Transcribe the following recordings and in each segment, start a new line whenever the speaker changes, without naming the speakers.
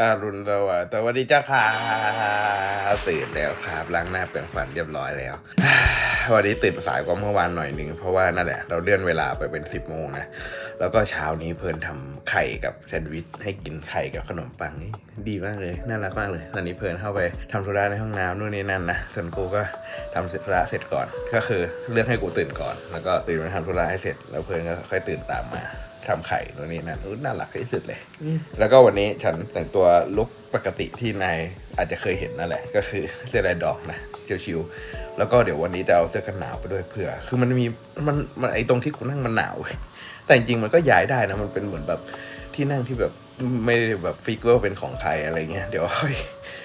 อารุณสวัสดิ์สวัสดีเจ้าค่ะตื่นแล้วครับล้างหน้าแปรงฟันเรียบร้อยแล้ว วันนี้ตื่นสายกว่าเมื่อวานหน่อยหนึ่งเพราะว่านั่นแหละเราเลื่อนเวลาไปเป็นสิบโมงนะแล้วก็เช้านี้เพลินทำไข่กับแซนด์วิชให้กินไข่กับขนมปังนี่ดีมากเลยน่ารักมากเลย ตอนนี้เพลินเข้าไปทำธุระในห้องน้ำนู่นนี่นั่นนะส่วนกูก็ทำธุระเสร็จก่อน ก็คือเลือกให้กูตื่นก่อน แล้วก็ตื่นมาทำธุระให้เสร็จ แล้วเพลินก็ค่อยตื่นตามมา ทำไข่ตัวนี้นั่นอุ๊ยน่ารักที่สุดเลย แล้วก็วันนี้ฉันแต่งตัวลุคปกติที่นายอาจจะเคยเห็นนั่นแหละ ก็คือเสื้อลายดอกนะชิวๆแล้วก็เดี๋ยววันนี้จะเอาเสื้อกันหนาวไปด้วยเผื่อ คือมันมีมันมันไอตรงที่กูนั่งมันหนาวเว้ยแต่จริงๆมันก็ย้ายได้นะมันเป็นเหมือนแบบที่นั่งที่แบบไม่ได้แบบฟิกว่าเป็นของใครอะไรเงี้ยเดี๋ยวค่อย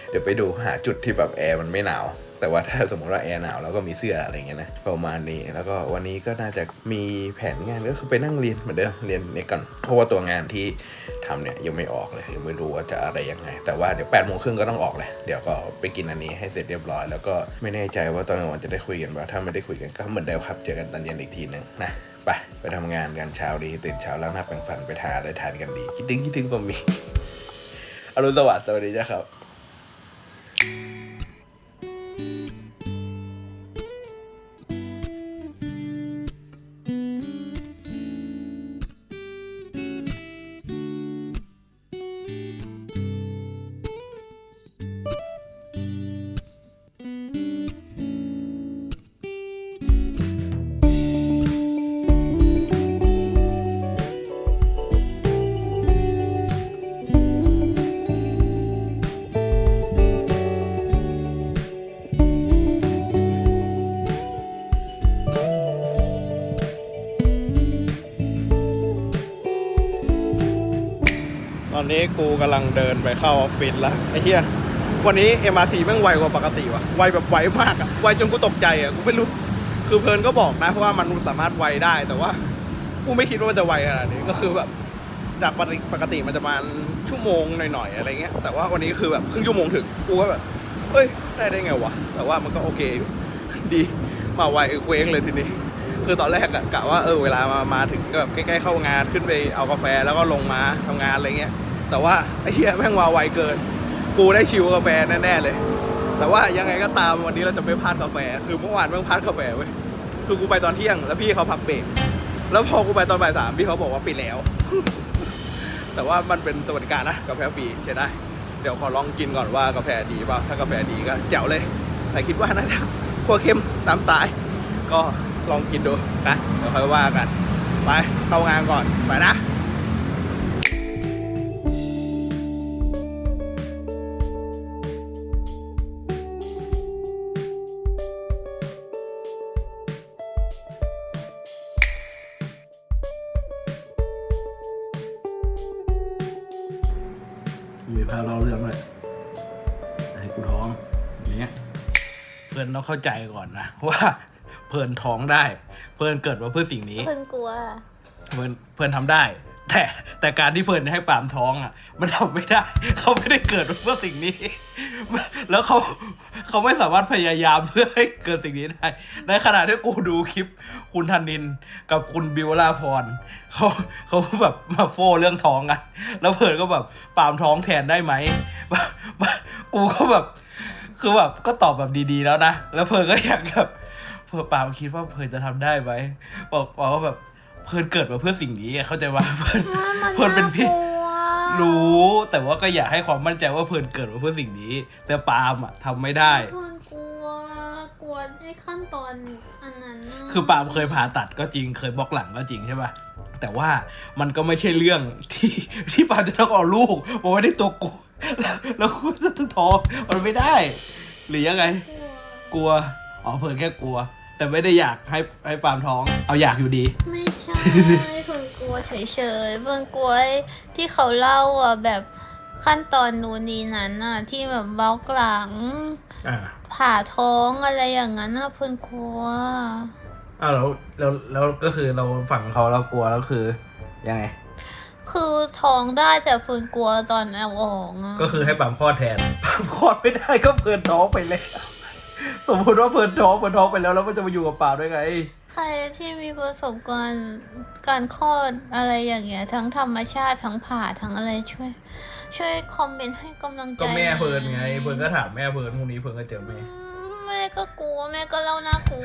เดี๋ยวไปดูหาจุดที่แบบแอร์มันไม่หนาว แต่ว่าถ้าสมมติว่าแอร์หนาวแล้วก็มีเสื้ออะไรเงี้ยนะประมาณนี้แล้วก็วันนี้ก็น่าจะมีแผนงานก็คือไปนั่งเรียนเหมือนเดิมเรียนนี้ก่อนเพราะว่าตัวงานที่ทำเนี่ยยังไม่ออกเลยยังไม่รู้ว่าจะอะไรยังไง แต่ว่าเดี๋ยวแปดโมงครึ่งก็ต้องออกเลยเดี๋ยวก็ไปกินอันนี้ให้เสร็จเรียบร้อย แล้วก็ไม่แน่ใจว่าตอนกลางวันจะได้คุยกันว่าถ้าไม่ได้คุยกันก็เหมือนเดิมครับเจอกันตอนเย็นอีกทีหนึ่งนะไปไปทำงานกันเช้าดีตื่นเช้าแล้างหน้าแปรงฟันไปทานได้ทานกันดี คิดถึงคิดถึงก็มีอรุณสวัสดิ์สวัสดีจ้าครับ อนนี้กูกำลังเดินไปเข้าออฟฟิศแล้วไอ้เหี้ยวันนี้ MRT แม่งไวกว่าปกติว่ะไวแบบไวมากอะไวจนกูตกใจอะกูไม่รู้ คือเพลินก็บอกนะเพราะว่ามันสามารถไวได้แต่ว่ากูไม่คิดว่ามันจะไวขนาดนี้ก็คือแบบจากปกติมันจะประมาณชั่วโมงหน่อยๆอะไรเงี้ยแต่ว่าวันนี้คือแบบครึ่งชั่วโมงถึงกูก็แบบเฮ้ยได้ได้ไงวะแต่ว่ามันก็โอเคอยู่ดีมาไวเคว้งเลยทีนี้คือตอนแรกอะกะว่าเออเวลามามาถึงก็แบบใกล้ๆเข้างานขึ้นไปเอากาแฟแล้วก็ลงมาทำงานอะไรเงี้ย แต่ว่าไอ้เหี้ยแม่งมาไวเกิน กูได้ชิวกาแฟแน่ๆเลย แต่ว่ายังไงก็ตามวันนี้เราจะไม่พลาดกาแฟ คือเมื่อวานแม่งพลาดกาแฟเว้ย คือกูไปตอนเที่ยง แล้วพี่เขาพักเบรก แล้วพอกูไปตอนบ่ายสามพี่เขาบอกว่าปิดแล้ว แต่ว่ามันเป็นสวัสดิการนะกาแฟฟรีใช้ได้ เดี๋ยวขอลองกินก่อนว่ากาแฟดีเปล่า ถ้ากาแฟดีก็แจ๋วเลย แต่คิดว่าน่าจะขั้วเข้มตามตล์ก็ลองกินดูนะ เดี๋ยวค่อยว่ากัน ไปเข้างานก่อน ไปนะ มีพาเราเรื่องเลยให้กูท้องอย่างเนี้ยเพื่อนต้องเข้าใจก่อนนะว่าเพื่อนท้องได้ เพื่อนเกิดมาเพื่อสิ่งนี้
เพิ่งกลัว
เพื่อนเพื่อนทำได้ แต่แต่การที่เพื่อนให้ปามท้องอะ มันทำไม่ได้ เขาไม่ได้เกิดเพื่อสิ่งนี้ แล้วเขาเขาไม่สามารถพยายามเพื่อให้เกิดสิ่งนี้ได้ ในขณะที่กูดูคลิป คุณธนินกับคุณบิวลาพรเขาเขาแบบมาโฟเรื่องท้องกัน แล้วเพื่อนก็แบบปามท้องแทนได้ไหมกูก็แบบคือแบบก็ตอบแบบดีๆแล้วนะ แล้วเพิร์นก็อยากแบบเพื่อปามคิดว่าเพิร์นจะทำได้ไหมบอกบอกว่าแบบ เพิร์นเกิดมาเพื่อสิ่งนี้อะเข้าใจว่าเพิร์นเพิร์นเป็นพี่รู้แต่ว่าก็อยากให้ความมั่นใจว่าเพิร์นเกิดมาเพื่อสิ่งนี้ แต่ปาล์มอะทำไม่ได้
เพิ่งกลัวกลัวไอ้ขั้นตอนอันนั้นน่ะ
คือปาล์มเคยผ่าตัดก็จริงเคยบล็อกหลังก็จริงใช่ป่ะแต่ว่ามันก็ไม่ใช่เรื่องที่ที่ปาล์มจะต้องเอาลูกมาไว้ในตัวกูแล้วแล้วกูจะต้องท้องมันไม่ได้ หรือยังไง
กลัว
กลัว อ๋อเพิ่นแค่กลัว แต่ไม่ได้อยากให้ให้ปาล์มท้อง เอาอยากอยู่ดี
ไม่ใช่เพิ่งกลัวเฉยๆเพิ่งกลัวไอ้ที่เขาเล่าอะแบบขั้นตอนนู้นนี้นั้นน่ะ ที่แบบเบ้ากหลัง
อ่า
ผ่าท้องอะไรอย่างนั้นน่ะเพิ่งกลัว
อ้าวแล้วแล้วแล้วก็คือเราฝั่งเขาเรากลัวแล้วคือยังไง
คือท้องได้แต่เพิ่งกลัวตอนเอาออกอะ
ก็คือให้ปาล์มคลอดแทนปาล์มคลอดไม่ได้ก็เพิ่นท้องไปเลย สมมติว่าเพิ่นท้องเพิ่นท้องไปแล้วแล้วมันจะมาอยู่กับปาล์มได้ไง
ใครที่มีประสบการณ์การคลอดอะไรอย่างเงี้ย ทั้งธรรมชาติทั้งผ่าทั้งอะไรช่วย ช่วยคอมเมนต์ให้กำลังใจ
ก็แม่เพิร์นไง
หอย
เพิร์นก็ถามแม่เพิร์นพรุ่งนี้เพิร์นก็เจอ
อื
แม่
มแม่ก็กลัวแม่ก็เล่าน่ากลัว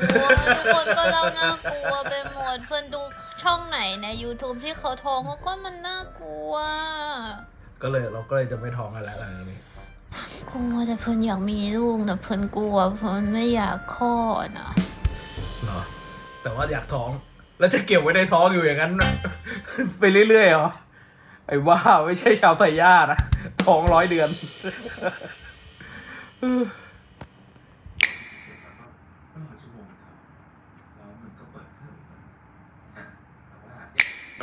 ทุกคนก็เล่าน่ากลัวไปหมดเพื่อนดูช่องไหนใน YouTube ที่เขาท้องเขาก็มันน่ากลัว
ก็เลยเราก็เลยจะไม่ท้องกันแล้วหลังจากนี้
กลัวแต่เพื่อนอยากมีลูกแต่เพื่อนกลัวเพื่อนไม่อยากคลอดอะ
เหรอแต่ว่าอยากท้อง แล้วจะเก็บไว้ในท้องอยู่อย่างนั้น ไปเรื่อยๆเหรอไอ้ว่าไม่ใช่ชาวไซย่านะท้องร้อยเดือน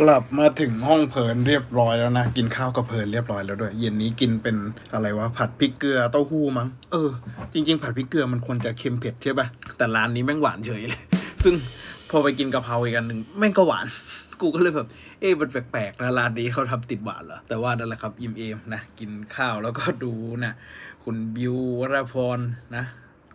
กลับมาถึงห้องเพลินเรียบร้อยแล้วนะ กินข้าวกับเพลินเรียบร้อยแล้วด้วย เย็นนี้กินเป็นอะไรวะผัดพริกเกลือเต้าหู้มั้งเออจริง ๆ ผัดพริกเกลือมันควรจะเค็มเผ็ดใช่ปะแต่ร้านนี้แม่งหวานเฉยเลย ซึ่งพอไปกินกะเพราอีกอันหนึ่งแม่งก็หวาน กูก็เลยแบบเอ๊ะมันแปลกๆนะร้านนี้เขาทำติดหวานเหรอแต่ว่านั่นแหละครับอิ่มเอมนะกินข้าวแล้วก็ดูนะคุณบิววรพรนะ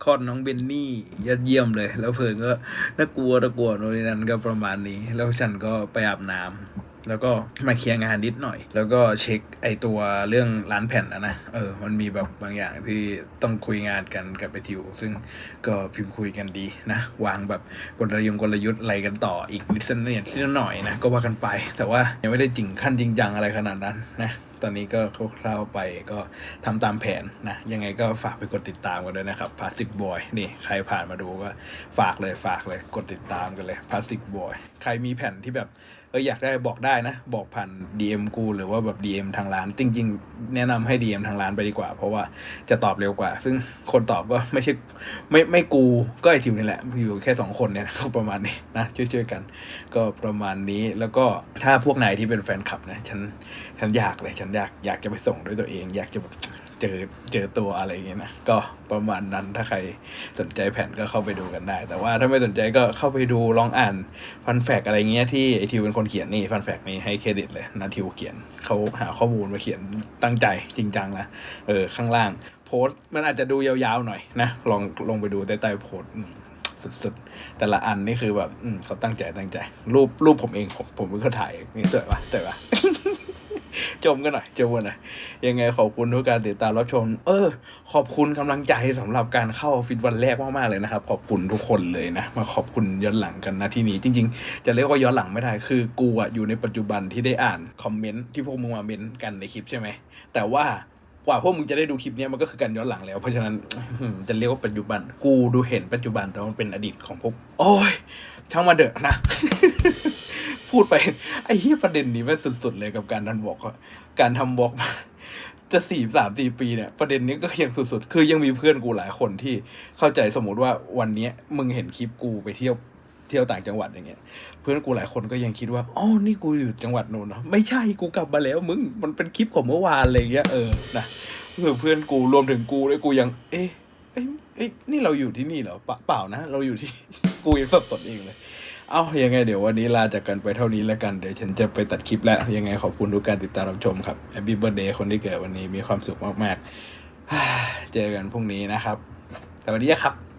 คลอดน้องเบนนี่ยอดเยี่ยมเลย แล้วเพิ่งก็น่ากลัวน่ากลัวโน่นนั่นก็ประมาณนี้ แล้วฉันก็ไปอาบน้ำ แล้วก็มาเคลียร์งานนิดหน่อย แล้วก็เช็คไอตัวเรื่องร้านแผ่นอะนะเออมันมีแบบบางอย่างที่ต้องคุยงานกันกับไปทิว ซึ่งก็พิมพ์คุยกันดีนะ วางแบบกลยุทธ์กลยุทธ์อะไรกันต่ออีกนิดสักนิดนิดหน่อยนะก็ว่ากันไป แต่ว่ายังไม่ได้จริงขั้นจริงจังอะไรขนาดนั้นนะตอนนี้ก็คร่าวๆไปก็ทำตามแผนนะ ยังไงก็ฝากไปกดติดตามกันด้วยนะครับ Plastic Boy นี่ใครผ่านมาดูก็ฝากเลยฝากเลยกดติดตามกันเลย Plastic Boy ใครมีแผ่นที่แบบ เอออยากได้บอกได้นะ บอกผ่าน DM กูหรือว่าแบบ DM ทางร้าน จริง ๆ แนะนำให้ DM ทางร้านไปดีกว่า เพราะว่าจะตอบเร็วกว่า ซึ่งคนตอบก็ไม่ใช่ไม่ไม่กูก็ไอทิวนี่แหละ อยู่แค่สองคนเนี่ยก็ประมาณนี้นะช่วยๆกัน ก็ประมาณนี้แล้วก็ถ้าพวกนายที่เป็นแฟนคลับนะฉันฉันอยากเลยฉันอยากอยากจะไปส่งด้วยตัวเอง อยากจะแบบ เจอเจอตัวอะไรอย่างเงี้ยนะก็ประมาณนั้นถ้าใครสนใจแผ่นก็เข้าไปดูกันได้ แต่ว่าถ้าไม่สนใจก็เข้าไปดูลองอ่านฟันแฟกอะไรเงี้ยที่ไอทิวเป็นคนเขียนนี่ฟันแฟกนี่ให้เครดิตเลยนาทิวเขียนเขาหาข้อมูลมาเขียนตั้งใจจริงจังนะเออข้างล่างโพสต์มันอาจจะดูยาวๆหน่อยนะลองลงไปดูใต้ใต้โพสต์สุดๆ แต่ละอันนี่คือแบบเขาตั้งใจตั้งใจ รูปรูปผมเองผมผมเป็ถ่ายนี่สวยปะสวยปะ ชมกันหน่อยชมกันหน่อยยังไงขอบคุณทุกการติดตามรับชม เออ ขอบคุณกำลังใจสำหรับการเข้าออฟฟิศวันแรกมากๆเลยนะครับ ขอบคุณทุกคนเลยนะมาขอบคุณย้อนหลังกันนะที่นี้จริง ๆ จะเรียกว่าย้อนหลังไม่ได้คือกูอะอยู่ในปัจจุบันที่ได้อ่านคอมเมนต์ที่พวกมึงมาเมนต์กันในคลิปใช่ไหมแต่ว่ากว่าพวกมึงจะได้ดูคลิปนี้มันก็คือการย้อนหลังแล้ว เพราะฉะนั้นจะเรียกว่าปัจจุบัน กูดูเห็นปัจจุบันแต่มันเป็นอดีตของพวก โอ้ยช่างมาเดอะนะ พูดไปไอ้เหี้ยประเด็นนี้มันสุด ๆ เลยกับการทันบอกอะการทำบอกมาจะสี่สามสี่ปีเนี่ยประเด็นนี้ก็ยังสุดๆ คือยังมีเพื่อนกูหลายคนที่เข้าใจสมมติว่าวันเนี้ยมึงเห็นคลิปกูไปเที่ยวเที่ยวต่างจังหวัดอย่างเงี้ย เพื่อนกูหลายคนก็ยังคิดว่าอ๋อนี่กูอยู่จังหวัดโน้นเนะไม่ใช่กูกลับมาแล้วมึงมันเป็นคลิปของเมื่อวานอะไรอย่างเงี้ยเออนะคือเพื่อนกูรวมถึงกูด้วยกูยัง เอ๊ะเอ๊ะเอ๊ะนี่เราอยู่ที่นี่เหรอเปล่าเปล่านะ เราอยู่ที่กูยังสับสนเองเลย เอายังไงเดี๋ยววันนี้ลาจากกันไปเท่านี้แล้วกัน เดี๋ยวฉันจะไปตัดคลิปแล้ว ยังไงขอบคุณทุกการติดตามรับชมครับแฮปปี้เบิร์เดย์คนที่เกิดวันนี้มีความสุขมากๆ เจอกันพรุ่งนี้นะครับ สวัสดีครับ